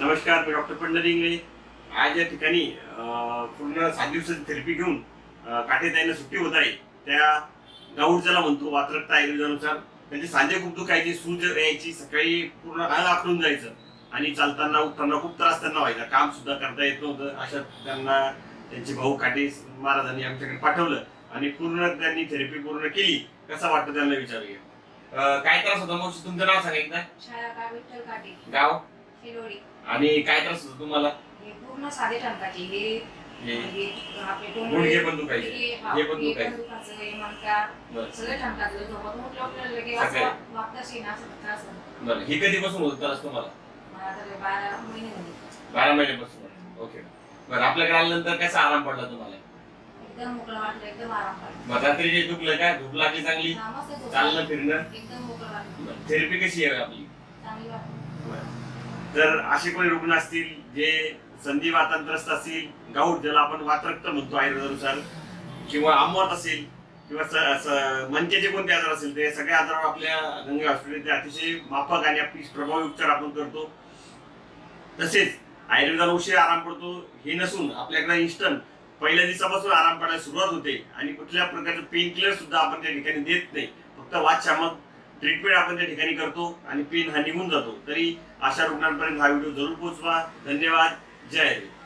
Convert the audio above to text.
नमस्कार मी डॉक्टर पंढरी इंगळे. आज या ठिकाणी पूर्ण सात दिवसाची थेरपी घेऊन अं, काटेताईनं सुट्टी होत आहे. त्या गाऊडच्याला म्हणतो वात्रकता आयुर्वेदानुसार. त्यांचे सांधे खूप दुखायचे सूज यायची सकाळी पूर्ण अंग आखडून जायचं. आणि चालताना उठताना खूप त्रास त्यांना व्हायचा. काम सुद्धा करता येत नव्हतं. अशा त्यांना त्यांचे भाऊ काटे महाराजांनी आमच्याकडे पाठवलं. आणि पूर्ण त्यांनी थेरपी पूर्ण केली. कसं वाटतं त्यांना विचारूया? काय त्रास होता मग? तुमचं नाव सांगा एकदा. गाव? आणि काय त्रास होतो तुम्हाला? हे पूर्ण साधे टंकाचे. हे हे. हे आपले गुडघे पण दुखायचे. हे हा, हे पण हे दुखायचे. दुखायचं, हे मणका बरं. सगळे टंकाचं. झोपत उठलं आपल्याला लगे सगळे. असं वाप- वापताच येईना असं त्रास होतो. बरं. हे कधीपासून होत त्रास तुम्हाला? मला तर बारा महिने झाले बारा महिन्यापासून ओके. बरं आपल्याकडे आल्यानंतर कसा आराम पडला तुम्हाला? एकदम मोकळं वाटलं एकदम आराम मग रात्री जे दुखलं काय झोप लागली चांगली? हा, मस्त झोप चालणं. फिरणं? एकदम मोकळं वाटलं. थेरपी कशी आहे आपली? तर असे कोणी रुग्ण असतील जे संधी वातांत्रस्त असतील गाऊट ज्याला आपण वातरक्त म्हणतो आयुर्वेदानुसार किंवा आमवत असेल किंवा स- मनकेचे कोणते आजार असेल ते सगळ्या आजारावर आपल्या गंगे हॉस्पिटल अतिशय माफक आणि आपली प्रभावी उपचार आपण करतो. तसेच आयुर्वेदाला उशीर आराम पडतो हे नसून आपल्याकडे इन्स्टंट पहिल्या दिवसापासून आराम पडायला सुरुवात होते आणि कुठल्या प्रकारचं पेन किलर सुद्धा आपण त्या ठिकाणी देत नाही. फक्त वादशामक ट्रीटमेंट आपण त्या ठिकाणी करतो आणि पेन हा निघून जातो. तरी अशा रुग्णांपर्यंत हा व्हिडिओ जरूर पोहोचवा. धन्यवाद. जय हिंद.